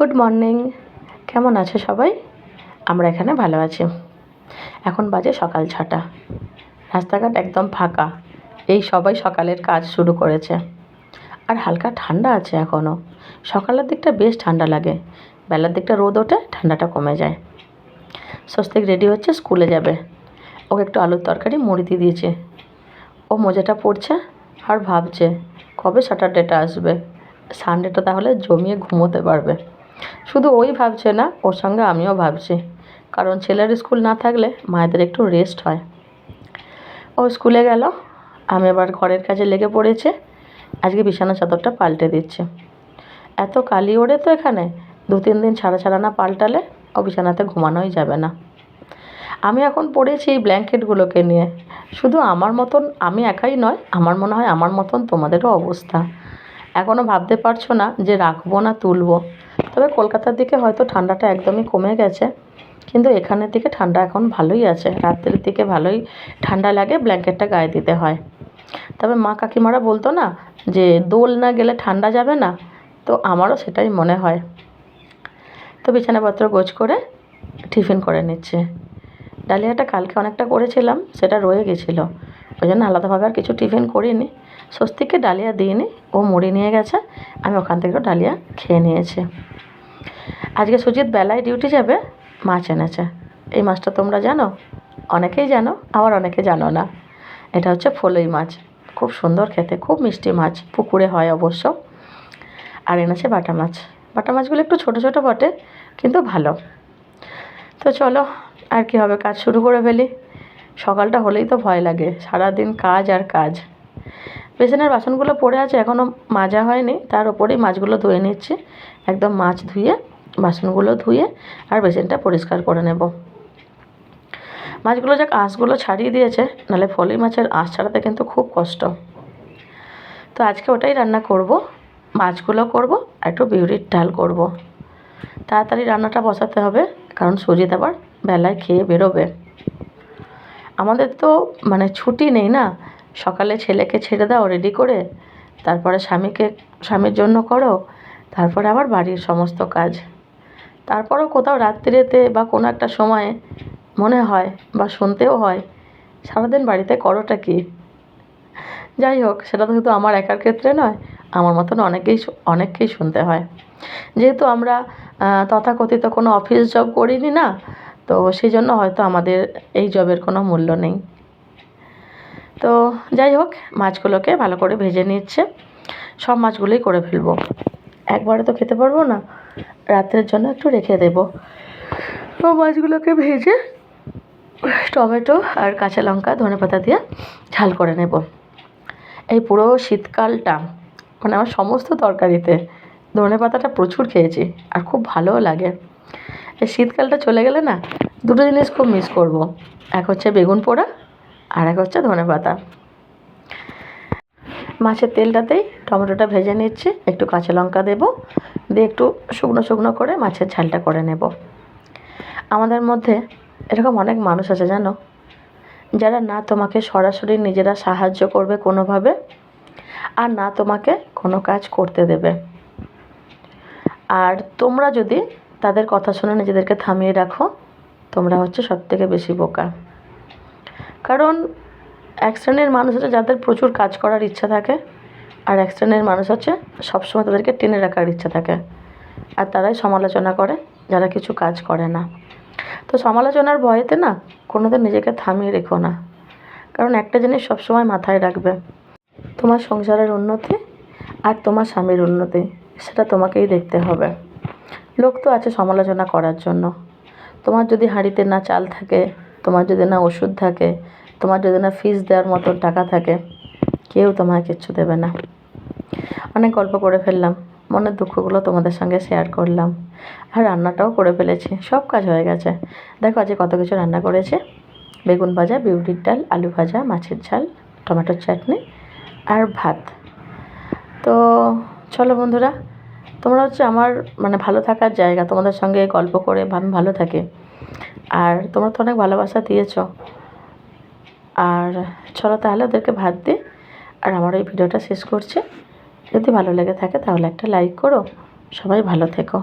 Good morning কেমন আছে সবাই? আমরা এখানে ভালো আছি। এখন বাজে সকাল ছটা। রাস্তাঘাট একদম ফাঁকা। এই সবাই সকালের কাজ শুরু করেছে। আর হালকা ঠান্ডা আছে এখনও সকালের দিকটা বেশ ঠান্ডা লাগে। বেলার দিকটা রোদ ওঠে, ঠান্ডাটা কমে যায়। স্বস্তিক রেডি হচ্ছে, স্কুলে যাবে। ওকে একটু আলুর তরকারি, মুড়ি দিয়ে দিয়েছে। ও মজাটা পড়ছে আর ভাবছে, কবে স্যাটারডেটা আসবে? সানডেটা তাহলে জমিয়ে ঘুমোতে পারবে। শুধু ওই ভাবছে না, ওর সঙ্গে আমিও ভাবছি। কারণ ছেলের স্কুল না থাকলে মায়েদের একটু রেস্ট হয়। ও স্কুলে গেল, আমি এবার ঘরের কাজে লেগে পড়েছে। আজকে বিছানা চাদরটা পাল্টে দিচ্ছে। এত কালি ওড়ে তো এখানে দু তিন দিন ছাড়া ছাড়া না পাল্টালে ও বিছানাতে ঘুমানোই যাবে না। আমি এখন পড়েছি এই ব্ল্যাঙ্কেটগুলোকে নিয়ে। শুধু আমার মতন আমি একাই নয়, আমার মনে হয় আমার মতন তোমাদেরও অবস্থা। এখনও ভাবতে পারছ না যে রাখব না তুলবো। তবে কলকাতার দিকে হয়তো ঠান্ডাটা একদমই কমে গেছে, কিন্তু এখানের দিকে ঠান্ডা এখন ভালোই আছে। রাত্রের দিকে ভালোই ঠান্ডা লাগে, ব্ল্যাঙ্কেটটা গায়ে দিতে হয়। তবে মা কাকিমারা বলতো না যে দোল না গেলে ঠান্ডা যাবে না, তো আমারও সেটাই মনে হয়। তো বিছানাপত্র গোছ করে টিফিন করে নিচ্ছে। ডালিয়াটা কালকে অনেকটা করেছিলাম, সেটা রয়ে গেছিল। ওই জন্য আলাদাভাবে আর কিছু টিফিন করিনি। স্বস্তিককে ডালিয়া দিইনি, ও মুড়ি নিয়ে গেছে, আমি ওখান থেকেও ডালিয়া খেয়ে নিয়েছি। আজকে সুজিত বেলায় ডিউটি যাবে, মাছ এনেছে। এই মাছটা তোমরা জানো? অনেকেই জানো, আবার অনেকে জানো না। এটা হচ্ছে ফলই মাছ। খুব সুন্দর খেতে, খুব মিষ্টি মাছ, পুকুরে হয় অবশ্য। আর এনেছে বাটা মাছ। বাটা মাছগুলো একটু ছোটো ছোটো বটে, কিন্তু ভালো। তো চলো, আর কি হবে, কাজ শুরু করে ফেলি। সকালটা হলেই তো ভয় লাগে, সারাদিন কাজ আর কাজ। বেসনের বাসনগুলো পড়ে আছে এখনও মাজা হয়নি, তার ওপরেই মাছগুলো ধুয়ে নিচ্ছি। একদম মাছ ধুয়ে, বাসনগুলো ধুয়ে, আর বেসিনটা পরিষ্কার করে নেব। মাছগুলো যাক, আঁশগুলো ছাড়িয়ে দিয়েছে, নাহলে ফলি মাছের আঁশ ছাড়াতে কিন্তু খুব কষ্ট। তো আজকে ওটাই রান্না করব, মাছগুলো করব, আর একটু বিউরির ডাল করব। তাড়াতাড়ি রান্নাটা বসাতে হবে, কারণ সুজিত আবার বেলায় খেয়ে বেরোবে। আমাদের তো মানে ছুটি নেই না? সকালে ছেলেকে ছেড়ে দাও রেডি করে। তারপরে স্বামীকে, স্বামীর জন্য করো, তারপরে আবার বাড়ির সমস্ত কাজ। তারপরেও কোথাও রাত্রিতে বা কোনো একটা সময়ে মনে হয় বা শুনতেও হয়, সারাদিন বাড়িতে করোটা কি? যাই হোক, সেটা তো শুধু আমার একার ক্ষেত্রে নয় আমার মতন অনেকেই অনেককেই শুনতে হয়। যেহেতু আমরা তথাকথিত কোনো অফিস জব করিনি না, তো সেই জন্য হয়তো আমাদের এই জবের কোনো মূল্য নেই। তো যাই হোক, মাছগুলোকে ভালো করে ভেজে নিচ্ছে। সব মাছগুলোই করে ফেলব। একবারে তো খেতে পারব না রাত্রের জন্য একটু রেখে দেবো। তো মাছগুলোকে ভেজে টমেটো আর কাঁচা লঙ্কা ধনে পাতা দিয়ে ঝাল করে নেব। এই পুরো শীতকালটা মানে আমার সমস্ত তরকারিতে ধনে পাতাটা প্রচুর খেয়েছি আর খুব ভালোও লাগে। এই শীতকালটা চলে গেলে না দুটো জিনিস খুব মিস করব। এক হচ্ছে বেগুন পোড়া আর এক হচ্ছে ধনে পাতা মাছের তেলটাতেই টমেটোটা ভেজে নিচ্ছি, একটু কাঁচা লঙ্কা দেবো, দিয়ে একটু শুকনো শুকনো করে মাছের ঝালটা করে নেব। আমাদের মধ্যে এরকম অনেক মানুষ আছে জানো, যারা না তোমাকে সরাসরি নিজেরা সাহায্য করবে কোনোভাবে আর না তোমাকে কোনো কাজ করতে দেবে। আর তোমরা যদি তাদের কথা শুনে নিজেদেরকে থামিয়ে রাখো, তোমরা হচ্ছে সব থেকে বেশি বোকা। কারণ এক শ্রেণির মানুষ হচ্ছে যাদের প্রচুর কাজ করার ইচ্ছা থাকে, আর এক শ্রেণির মানুষ হচ্ছে সবসময় তাদেরকে টেনে রাখার ইচ্ছা থাকে। আর তারাই সমালোচনা করে, যারা কিছু কাজ করে না। তো সমালোচনার ভয়েতে না কোনোদিন নিজেকে থামিয়ে রেখো না। কারণ একটা জিনিস সবসময় মাথায় রাখবে তোমার সংসারের উন্নতি আর তোমার স্বামীর উন্নতি, সেটা তোমাকেই দেখতে হবে। লোক তো আছে সমালোচনা করার জন্য। তোমার যদি হাঁড়িতে না চাল থাকে, তোমার যদি না ওষুধ থাকে, তোমার যদি না ফিস দেওয়ার মতো টাকা থাকে, কেউ তোমায় কিচ্ছু দেবে না। অনেক গল্প করে ফেললাম, মনের দুঃখগুলো তোমাদের সঙ্গে শেয়ার করলাম। আর রান্নাটাও করে ফেলেছি, সব কাজ হয়ে গেছে। দেখো আজকে কত কিছু রান্না করেছে। বেগুন ভাজা বিউটির ডাল, আলু ভাজা, মাছের ঝাল, টমেটোর চাটনি আর ভাত। তো চলো বন্ধুরা, তোমরা হচ্ছে আমার মানে ভালো থাকার জায়গা, তোমাদের সঙ্গে গল্প করে আমি ভালো থাকি। আর তোমরা তো অনেক ভালোবাসা দিয়েছ। আর চলো তাহলে ওদেরকে ভাত দিই। আর আমার এই ভিডিওটা শেষ করছি। যদি ভালো লেগে থাকে তাহলে একটা লাইক করো। সবাই ভালো থেকো।